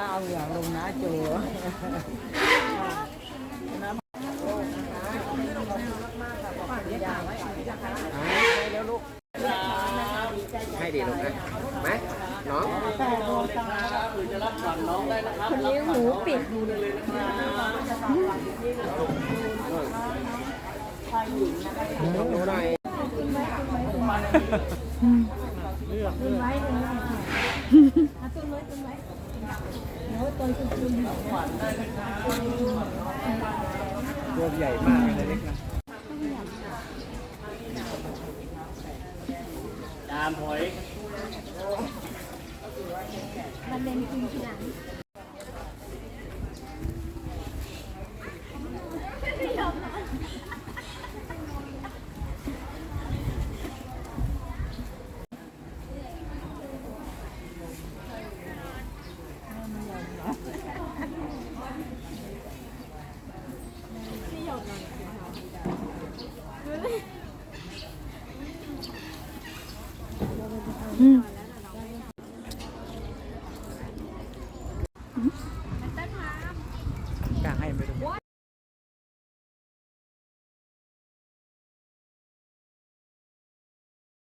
เอาอย่างลงนะโจนะแล้วลูกให้ดีลูกนะไหมน้องคนนี้หูปิดลองดูหน่อย ตัวใหญ่มากเลยเล็กนะตามหอยมันเล่นกินทีหลัง กล้าให้ไม่รู้